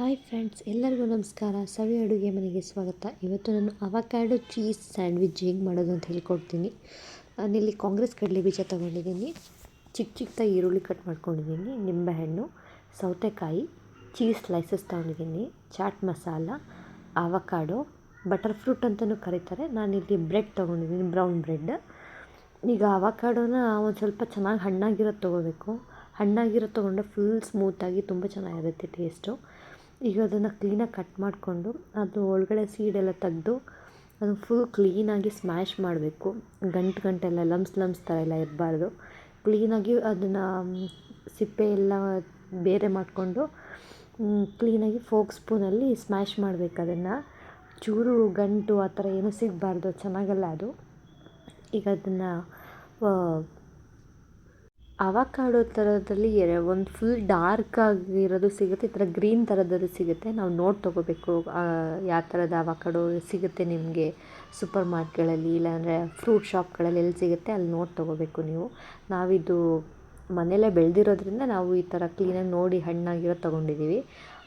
Hi friends, ಎಲ್ಲರಿಗೂ ನಮಸ್ಕಾರ. ಸವಿ ಅಡುಗೆ ಮನೆಗೆ ಸ್ವಾಗತ. ಇವತ್ತು ನಾನು ಅವಕ್ಯಾಡೋ ಚೀಸ್ ಸ್ಯಾಂಡ್ವಿಚ್ ಹೇಗೆ ಮಾಡೋದು ಅಂತ ಹೇಳ್ಕೊಡ್ತೀನಿ. ನಾನಿಲ್ಲಿ ಕಾಂಗ್ರೆಸ್ ಕಡಲೆ ಬೀಜ ತೊಗೊಂಡಿದ್ದೀನಿ. ಚಿಕ್ಕ ಚಿಕ್ಕದಾಗಿ ಈರುಳ್ಳಿ ಕಟ್ ಮಾಡ್ಕೊಂಡಿದ್ದೀನಿ, ನಿಂಬೆಹಣ್ಣು, ಸೌತೆಕಾಯಿ, ಚೀಸ್ ಸ್ಲೈಸಸ್ ತೊಗೊಂಡಿದ್ದೀನಿ, chaat masala, avocado, butter fruit ಅಂತಲೂ ಕರೀತಾರೆ. ನಾನಿಲ್ಲಿ ಬ್ರೆಡ್ ತೊಗೊಂಡಿದ್ದೀನಿ, ಬ್ರೌನ್ ಬ್ರೆಡ್. ಈಗ ಅವಕಾಡೋನ ಒಂದು ಸ್ವಲ್ಪ ಚೆನ್ನಾಗಿ ಹಣ್ಣಾಗಿರೋದು ತೊಗೋಬೇಕು. ಹಣ್ಣಾಗಿರೋದು ತೊಗೊಂಡ್ರೆ ಫುಲ್ ಸ್ಮೂತಾಗಿ ತುಂಬ ಚೆನ್ನಾಗಿರುತ್ತೆ ಟೇಸ್ಟು. ಈಗ ಅದನ್ನು ಕ್ಲೀನಾಗಿ ಕಟ್ ಮಾಡಿಕೊಂಡು ಅದು ಒಳಗಡೆ ಸೀಡೆಲ್ಲ ತೆಗೆದು ಅದು ಫುಲ್ ಕ್ಲೀನಾಗಿ ಸ್ಮ್ಯಾಶ್ ಮಾಡಬೇಕು. ಗಂಟು ಗಂಟೆಲ್ಲ ಲಮ್ಸ್ ಲಮ್ಸ್ ಥರ ಎಲ್ಲ ಇರಬಾರ್ದು. ಕ್ಲೀನಾಗಿ ಅದನ್ನು ಸಿಪ್ಪೆ ಎಲ್ಲ ಬೇರೆ ಮಾಡಿಕೊಂಡು ಕ್ಲೀನಾಗಿ ಫೋಕ್ ಸ್ಪೂನಲ್ಲಿ ಸ್ಮ್ಯಾಶ್ ಮಾಡಬೇಕು ಅದನ್ನು. ಚೂರು ಗಂಟು ಆ ಥರ ಏನೂ ಸಿಗಬಾರ್ದು. ಚೆನ್ನಾಗಲ್ಲ ಅದು. ಈಗ ಅದನ್ನು ಅವಕಾಡೋ ಥರದಲ್ಲಿ ಒಂದು ಫುಲ್ ಡಾರ್ಕ್ ಆಗಿರೋದು ಸಿಗುತ್ತೆ, ಈ ಥರ ಗ್ರೀನ್ ಥರದ್ದು ಸಿಗುತ್ತೆ. ನಾವು ನೋಡಿ ತೊಗೋಬೇಕು ಯಾವ ಥರದ ಅವಕಾಡೋ ಸಿಗುತ್ತೆ ನಿಮಗೆ ಸೂಪರ್ ಮಾರ್ಟ್ಗಳಲ್ಲಿ ಇಲ್ಲಾಂದರೆ ಫ್ರೂಟ್ ಶಾಪ್ಗಳಲ್ಲಿ ಎಲ್ಲಿ ಸಿಗುತ್ತೆ ಅಲ್ಲಿ ನೋಡಿ ತೊಗೋಬೇಕು ನೀವು. ನಾವಿದು ಮನೆಯಲ್ಲೇ ಬೆಳೆದಿರೋದ್ರಿಂದ ನಾವು ಈ ಥರ ಕ್ಲೀನಾಗಿ ನೋಡಿ ಹಣ್ಣಾಗಿರೋದು ತೊಗೊಂಡಿದ್ದೀವಿ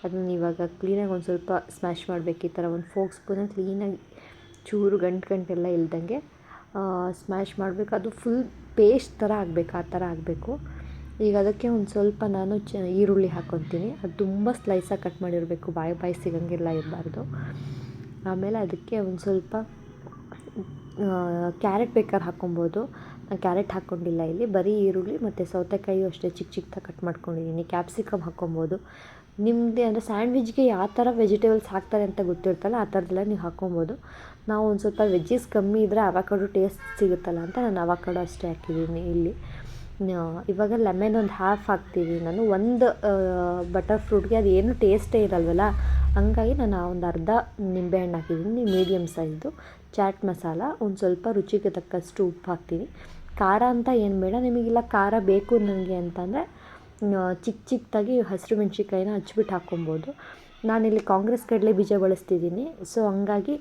ಅದನ್ನ ಇವಾಗ ಕ್ಲೀನಾಗಿ ಒಂದು ಸ್ವಲ್ಪ ಸ್ಮ್ಯಾಶ್ ಮಾಡಬೇಕು, ಈ ಥರ ಒಂದು ಫೋಕ್ ಸ್ಪೂನಲ್ಲಿ ಕ್ಲೀನಾಗಿ ಚೂರು ಗಂಟು ಗಂಟೆಲ್ಲ ಇಲ್ದಂಗೆ ಸ್ಮ್ಯಾಶ್ ಮಾಡಬೇಕು. ಅದು ಫುಲ್ ಪೇಸ್ಟ್ ಥರ ಆಗಬೇಕು, ಆ ಥರ ಆಗಬೇಕು. ಈಗ ಅದಕ್ಕೆ ಒಂದು ಸ್ವಲ್ಪ ನಾನು ಚ, ಈರುಳ್ಳಿ ಹಾಕ್ಕೊತೀನಿ ಅದು ತುಂಬ ಸ್ಲೈಸಾಗಿ ಕಟ್ ಮಾಡಿರಬೇಕು, ಬಾಯಿ ಬಾಯಿ ಸಿಗಂಗಿಲ್ಲ ಇರಬಾರ್ದು. ಆಮೇಲೆ ಅದಕ್ಕೆ ಒಂದು ಸ್ವಲ್ಪ ಕ್ಯಾರೆಟ್ ಬೇಕಾದ್ರೆ ಹಾಕ್ಕೊಬೋದು ನಾನು ಕ್ಯಾರೆಟ್ ಹಾಕ್ಕೊಂಡಿಲ್ಲ ಇಲ್ಲಿ. ಬರೀ ಈರುಳ್ಳಿ ಮತ್ತು ಸೌತೆಕಾಯಿಯು ಅಷ್ಟೇ ಚಿಕ್ಕ ಚಿಕ್ಕದಾಗಿ ಕಟ್ ಮಾಡ್ಕೊಂಡಿದ್ದೀನಿ ಕ್ಯಾಪ್ಸಿಕಮ್ ಹಾಕ್ಕೊಬೋದು ನಿಮ್ಮದೇ ಅಂದರೆ ಸ್ಯಾಂಡ್ವಿಚ್ಗೆ ಯಾವ ಥರ ವೆಜಿಟೇಬಲ್ಸ್ ಹಾಕ್ತಾರೆ ಅಂತ ಗೊತ್ತಿರ್ತಲ್ಲ, ಆ ಥರದ್ದೆಲ್ಲ ನೀವು ಹಾಕ್ಕೊಬೋದು ನಾವು ಒಂದು ಸ್ವಲ್ಪ ವೆಜ್ಜಿಸ್ ಕಮ್ಮಿ ಇದ್ದರೆ ಅವಕಾಡೋ ಟೇಸ್ಟ್ ಸಿಗುತ್ತಲ್ಲ ಅಂತ ನಾನು ಅವಕಾಡೋ ಅಷ್ಟೇ ಹಾಕಿದ್ದೀನಿ ಇಲ್ಲಿ. ಇವಾಗ ಲೆಮೆನ್ ಒಂದು ಹಾಫ್ ಹಾಕ್ತೀವಿ. ನಾನು ಒಂದು ಬಟರ್ ಫ್ರೂಟ್ಗೆ ಅದು ಏನು ಟೇಸ್ಟೇ ಇರಲ್ವಲ್ಲ, ಹಂಗಾಗಿ ನಾನು ಒಂದು ಅರ್ಧ ನಿಂಬೆಹಣ್ಣು ಹಾಕಿದ್ದೀನಿ ಮೀಡಿಯಮ್ ಸೈಜ್ದು ಚಾಟ್ ಮಸಾಲ, ಒಂದು ಸ್ವಲ್ಪ ರುಚಿಗೆ ತಕ್ಕಷ್ಟು ಉಪ್ಪು ಹಾಕ್ತೀನಿ. ಖಾರ ಅಂತ ಏನು ಬೇಡ, ನಿಮಗಿಲ್ಲ ಖಾರ ಬೇಕು ನನಗೆ ಅಂತಂದರೆ ಚಿಕ್ಕ ಚಿಕ್ಕದಾಗಿ ಹಸಿರು ಮೆಣ್ಸಿನ್ಕಾಯಿನ ಹಚ್ಬಿಟ್ಟು ಹಾಕ್ಕೊಬೋದು ನಾನಿಲ್ಲಿ ಕಾಂಗ್ರೆಸ್ ಕಡಲೆ ಬೀಜ ಬಳಸ್ತಿದ್ದೀನಿ. ಸೊ ಹಂಗಾಗಿ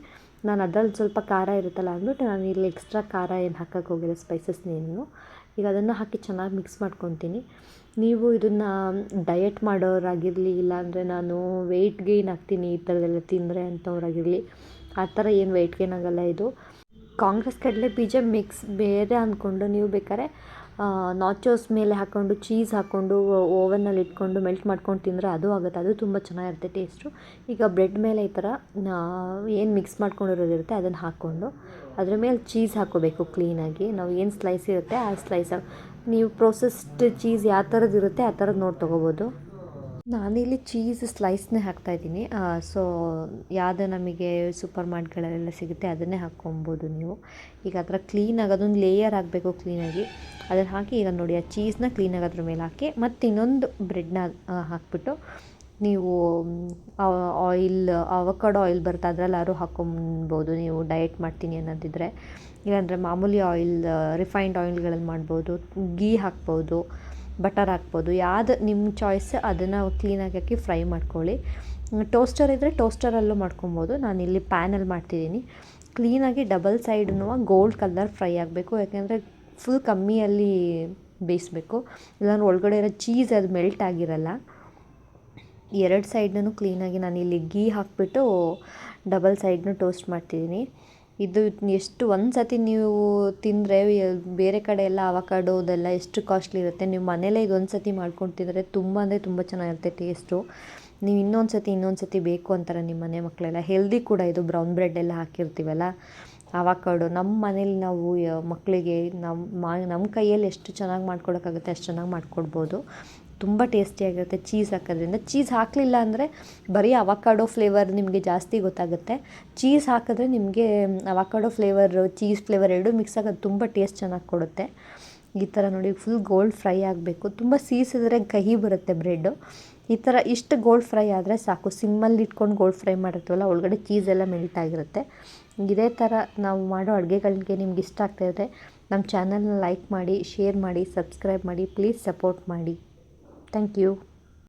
ನಾನು ಅದ್ರಲ್ಲಿ ಸ್ವಲ್ಪ ಖಾರ ಇರುತ್ತಲ್ಲ ಅಂದ್ಬಿಟ್ಟು ನಾನು ಇಲ್ಲಿ ಎಕ್ಸ್ಟ್ರಾ ಖಾರ ಏನು ಹಾಕಕ್ಕೆ ಹೋಗಿಲ್ಲ ಸ್ಪೈಸಸ್ನೇನು ಈಗ ಅದನ್ನು ಹಾಕಿ ಚೆನ್ನಾಗಿ ಮಿಕ್ಸ್ ಮಾಡ್ಕೊತೀನಿ. ನೀವು ಇದನ್ನು ಡಯಟ್ ಮಾಡೋರಾಗಿರಲಿ, ಇಲ್ಲಾಂದರೆ ನಾನು ವೆಯ್ಟ್ ಗೇಯ್ನ್ ಆಗ್ತೀನಿ ಈ ಥರದ್ದೆಲ್ಲ ತಿಂದರೆ ಅಂಥವ್ರಾಗಿರಲಿ, ಆ ಥರ ಏನು ವೆಯ್ಟ್ ಗೇನ್ ಆಗೋಲ್ಲ ಇದು. ಕಾಂಗ್ರೆಸ್ ಕಡಲೆ ಬೀಜ ಮಿಕ್ಸ್ ಬೇರೆ ಅಂದ್ಕೊಂಡು ನೀವು ಬೇಕಾದ್ರೆ ನಾಚೋಸ್ ಮೇಲೆ ಹಾಕ್ಕೊಂಡು ಚೀಸ್ ಹಾಕ್ಕೊಂಡು ಓವನ್ನಲ್ಲಿ ಇಟ್ಕೊಂಡು ಮೆಲ್ಟ್ ಮಾಡ್ಕೊಂಡು ತಿಂದರೆ ಅದು ಆಗುತ್ತೆ. ಅದು ತುಂಬ ಚೆನ್ನಾಗಿರುತ್ತೆ ಟೇಸ್ಟು ಈಗ ಬ್ರೆಡ್ ಮೇಲೆ ಈ ಥರ ಏನು ಮಿಕ್ಸ್ ಮಾಡ್ಕೊಂಡಿರೋದಿರುತ್ತೆ ಅದನ್ನು ಹಾಕ್ಕೊಂಡು, ಅದ್ರ ಮೇಲೆ ಚೀಸ್ ಹಾಕ್ಕೋಬೇಕು ಕ್ಲೀನಾಗಿ ನಾವು ಏನು ಸ್ಲೈಸ್ ಇರುತ್ತೆ ಆ ಸ್ಲೈಸ್ ನೀವು ಪ್ರೋಸೆಸ್ಡ್ ಚೀಸ್ ಯಾವ ಥರದ್ದು ಇರುತ್ತೆ ಆ ಥರದ್ದು ನೋಡಿ ತೊಗೋಬೋದು. ನಾನಿಲ್ಲಿ ಚೀಸ್ ಸ್ಲೈಸ್ನೇ ಹಾಕ್ತಾಯಿದ್ದೀನಿ ಸೊ, ಯಾವುದು ನಮಗೆ ಸೂಪರ್ ಮಾರ್ಟ್ಗಳಲ್ಲೆಲ್ಲ ಸಿಗುತ್ತೆ ಅದನ್ನೇ ಹಾಕ್ಕೊಬೋದು ನೀವು. ಈಗ ಅದರ ಕ್ಲೀನಾಗಿ ಅದೊಂದು ಲೇಯರ್ ಆಗಬೇಕು ಕ್ಲೀನಾಗಿ ಅದನ್ನು ಹಾಕಿ ಈಗ ನೋಡಿ, ಆ ಚೀಸ್ನ ಕ್ಲೀನಾಗಿ ಅದ್ರ ಮೇಲೆ ಹಾಕಿ, ಮತ್ತು ಇನ್ನೊಂದು ಬ್ರೆಡ್ನ ಹಾಕ್ಬಿಟ್ಟು ನೀವು ಆಯಿಲ್ ಅವಕಾಡೋ ಆಯಿಲ್ ಬರುತ್ತೆ ಯಾರು ಹಾಕ್ಕೊಬೋದು. ನೀವು ಡಯಟ್ ಮಾಡ್ತೀನಿ ಅನ್ನೋದಿದ್ರೆ. ಇಲ್ಲಾಂದರೆ ಮಾಮೂಲಿ ಆಯಿಲ್ ರಿಫೈನ್ಡ್ ಆಯಿಲ್ಗಳಲ್ಲಿ ಮಾಡ್ಬೋದು ಗೀ ಹಾಕ್ಬೋದು. ಬಟರ್ ಹಾಕ್ಬೋದು. ಯಾವ್ದು ನಿಮ್ಮ ಚಾಯ್ಸ್ ಅದನ್ನು ಕ್ಲೀನಾಗಿ ಹಾಕಿ ಫ್ರೈ ಮಾಡ್ಕೊಳ್ಳಿ. ಟೋಸ್ಟರ್ ಇದ್ದರೆ ಟೋಸ್ಟರಲ್ಲೂ ಮಾಡ್ಕೊಬೋದು. ನಾನಿಲ್ಲಿ ಪ್ಯಾನಲ್ಲಿ ಮಾಡ್ತಿದ್ದೀನಿ ಕ್ಲೀನಾಗಿ ಡಬಲ್ ಸೈಡ್ನು ಗೋಲ್ಡ್ ಕಲರ್ ಫ್ರೈ ಆಗಬೇಕು. ಯಾಕೆಂದರೆ ಫುಲ್ ಕಮ್ಮಿಯಲ್ಲಿ ಬೇಯಿಸ್ಬೇಕು. ಇಲ್ಲಾಂದ್ರೆ ಒಳಗಡೆ ಇರೋ ಚೀಸ್ ಅದು ಮೆಲ್ಟ್ ಆಗಿರಲ್ಲ. ಎರಡು ಸೈಡ್ನೂ ಕ್ಲೀನಾಗಿ ಇಲ್ಲಿ ಗೀ ಹಾಕಿಬಿಟ್ಟು ಡಬಲ್ ಸೈಡ್ನೂ ಟೋಸ್ಟ್ ಮಾಡ್ತಿದ್ದೀನಿ ಇದು ಎಷ್ಟು ಒಂದು ಸತಿ ನೀವು ತಿಂದರೆ, ಬೇರೆ ಕಡೆ ಎಲ್ಲ ಅವಕಾಡೋದೆಲ್ಲ ಎಷ್ಟು ಕಾಸ್ಟ್ಲಿ ಇರುತ್ತೆ. ನೀವು ಮನೇಲೇ ಇದೊಂದು ಸತಿ ಮಾಡ್ಕೊಂಡು ತಿಂದರೆ ತುಂಬ ಅಂದರೆ ತುಂಬ ಚೆನ್ನಾಗಿರುತ್ತೆ ಟೇಸ್ಟು ನೀವು ಇನ್ನೊಂದು ಸತಿ ಇನ್ನೊಂದು ಸತಿ ಬೇಕು ಅಂತಾರೆ ನಿಮ್ಮ ಮನೆ ಮಕ್ಕಳೆಲ್ಲ ಹೆಲ್ದಿ ಕೂಡ ಇದು ಬ್ರೌನ್ ಬ್ರೆಡ್ ಎಲ್ಲ ಹಾಕಿರ್ತೀವಲ್ಲ. ಅವಕಾಡೋ ನಮ್ಮ ಮನೇಲಿ ನಾವು ಮಕ್ಕಳಿಗೆ ನಮ್ಮ ನಮ್ಮ ಕೈಯಲ್ಲಿ ಎಷ್ಟು ಚೆನ್ನಾಗಿ ಮಾಡ್ಕೊಡೋಕ್ಕಾಗುತ್ತೆ ಅಷ್ಟು ಚೆನ್ನಾಗಿ ಮಾಡ್ಕೊಡ್ಬೋದು. ತುಂಬ ಟೇಸ್ಟಿಯಾಗಿರುತ್ತೆ ಚೀಸ್ ಹಾಕೋದ್ರಿಂದ. ಚೀಸ್ ಹಾಕಲಿಲ್ಲ ಅಂದರೆ ಬರೀ ಅವಕಾಡೊ ಫ್ಲೇವರ್ ನಿಮಗೆ ಜಾಸ್ತಿ ಗೊತ್ತಾಗುತ್ತೆ. ಚೀಸ್ ಹಾಕಿದ್ರೆ ನಿಮಗೆ ಅವಕಾಡೊ ಫ್ಲೇವರ್, ಚೀಸ್ ಫ್ಲೇವರ್ ಎರಡೂ ಮಿಕ್ಸ್ ಆಗೋದು ತುಂಬ ಟೇಸ್ಟ್ ಚೆನ್ನಾಗಿ ಕೊಡುತ್ತೆ. ಈ ಥರ ನೋಡಿ, ಫುಲ್ ಗೋಲ್ಡ್ ಫ್ರೈ ಆಗಬೇಕು. ತುಂಬ ಸೀಸಿದ್ರೆ ಕಹಿ ಬರುತ್ತೆ ಬ್ರೆಡ್ಡು. ಈ ಥರ ಇಷ್ಟು ಗೋಲ್ಡ್ ಫ್ರೈ ಆದರೆ ಸಾಕು. ಸಿಮ್ಮಲ್ಲಿ ಇಟ್ಕೊಂಡು ಗೋಲ್ಡ್ ಫ್ರೈ ಮಾಡಿರ್ತೀವಲ್ಲ, ಒಳಗಡೆ ಚೀಸೆಲ್ಲ ಮೆಲ್ಟ್ ಆಗಿರುತ್ತೆ. ಇದೇ ಥರ ನಾವು ಮಾಡೋ ಅಡುಗೆಗಳಿಗೆ ನಿಮ್ಗೆ ಇಷ್ಟ ಆಗ್ತಾಯಿದ್ರೆ ನಮ್ಮ ಚಾನಲ್ನ ಲೈಕ್ ಮಾಡಿ, ಶೇರ್ ಮಾಡಿ, ಸಬ್ಸ್ಕ್ರೈಬ್ ಮಾಡಿ, ಪ್ಲೀಸ್ ಸಪೋರ್ಟ್ ಮಾಡಿ. Thank you.